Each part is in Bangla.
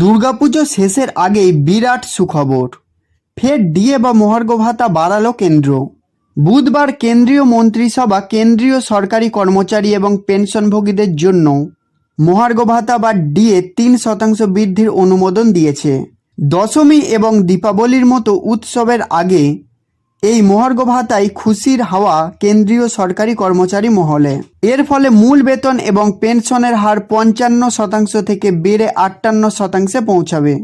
দুর্গাপুজো শেষের আগেই বিরাট সুখবর। ফের ডিএ বা মহার্ঘ ভাতা বাড়ালো কেন্দ্র। বুধবার কেন্দ্রীয় মন্ত্রিসভা, কেন্দ্রীয় সরকারি কর্মচারী এবং পেনশনভোগীদের জন্য মহার্ঘ ভাতা বা ডিএ তিন শতাংশ বৃদ্ধির অনুমোদন দিয়েছে। দশমী এবং দীপাবলির মতো উৎসবের আগে এই মহার্ঘ ভাতায় খুশির হাওয়া কেন্দ্রীয় সরকারি কর্মচারী মহলে। এর ফলে মূল বেতন এবং পেনশনের হার পঞ্চান্ন শতাংশ থেকে বেড়ে আটান্ন শতাংশে পৌঁছাবে।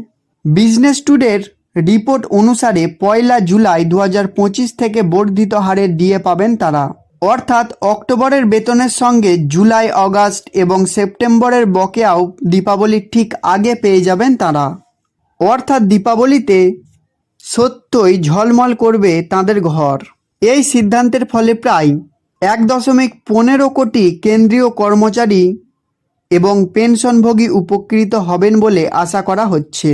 বিজনেস টুডের রিপোর্ট অনুসারে পয়লা জুলাই দু হাজার পঁচিশ থেকে বর্ধিত হারে ডিএ পাবেন তারা। অর্থাৎ অক্টোবরের বেতনের সঙ্গে জুলাই, অগাস্ট এবং সেপ্টেম্বরের বকেয়াও দীপাবলির ঠিক আগে পেয়ে যাবেন তারা। অর্থাৎ দীপাবলিতে সত্যই ঝলমল করবে তাদের ঘর। এই সিদ্ধান্তের ফলে প্রায় এক দশমিক পনেরো কোটি কেন্দ্রীয় কর্মচারী এবং পেনশনভোগী উপকৃত হবেন বলে আশা করা হচ্ছে।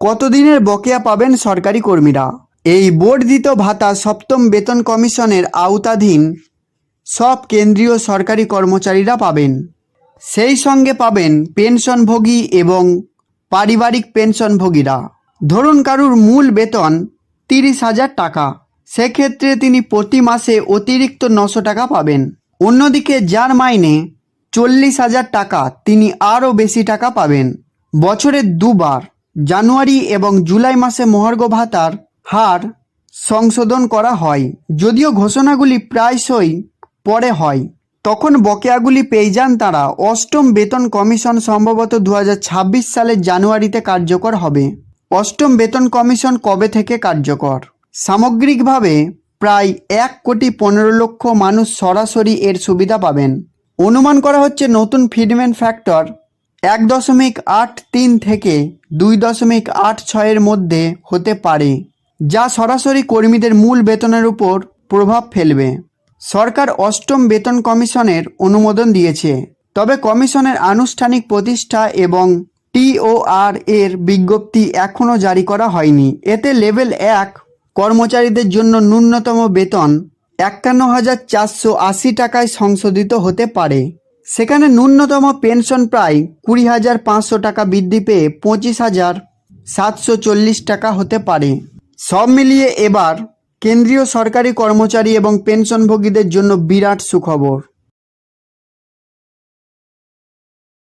কতদিনের বকেয়া পাবেন সরকারি কর্মীরা? এই বর্ধিত ভাতা সপ্তম বেতন কমিশনের আওতাধীন সব কেন্দ্রীয় সরকারি কর্মচারীরা পাবেন। সেই সঙ্গে পাবেন পেনশনভোগী এবং পারিবারিক পেনশনভোগীরা। ধরুন কারুর মূল বেতন তিরিশ হাজার টাকা, সেক্ষেত্রে তিনি প্রতি মাসে অতিরিক্ত নশো টাকা পাবেন। অন্যদিকে যার মাইনে চল্লিশ হাজার টাকা, তিনি আরও বেশি টাকা পাবেন। বছরে দুবার, জানুয়ারি এবং জুলাই মাসে মহার্ঘ ভাতার হার সংশোধন করা হয়। যদিও ঘোষণাগুলি প্রায়শই পরে হয়। তখন বকেয়াগুলি পেয়ে যান তারা। অষ্টম বেতন কমিশন সম্ভবত দু হাজার ছাব্বিশ সালের জানুয়ারিতে কার্যকর হবে। অষ্টম বেতন কমিশন কবে থেকে কার্যকর? সামগ্রিকভাবে প্রায় এক কোটি পনেরো লক্ষ মানুষ সরাসরি এর সুবিধা পাবেন। অনুমান করা হচ্ছে নতুন ফিডম্যান ফ্যাক্টর এক দশমিক আট তিন থেকে দুই দশমিক আট ছয়ের মধ্যে হতে পারে, যা সরাসরি কর্মীদের মূল বেতনের উপর প্রভাব ফেলবে। সরকার অষ্টম বেতন কমিশনের অনুমোদন দিয়েছে, তবে কমিশনের আনুষ্ঠানিক প্রতিষ্ঠা এবং টিওআর এর বিজ্ঞপ্তি এখনও জারি করা হয়নি। এতে লেভেল এক কর্মচারীদের জন্য ন্যূনতম বেতন একান্ন হাজার চারশো আশি টাকায় সংশোধিত হতে পারে। সেখানে ন্যূনতম পেনশন প্রায় কুড়ি হাজার পাঁচশো টাকা বৃদ্ধি পেয়ে পঁচিশ হাজার সাতশো চল্লিশ টাকা হতে পারে। সব মিলিয়ে এবার কেন্দ্রীয় সরকারি কর্মচারী এবং পেনশনভোগীদের জন্য বিরাট সুখবর।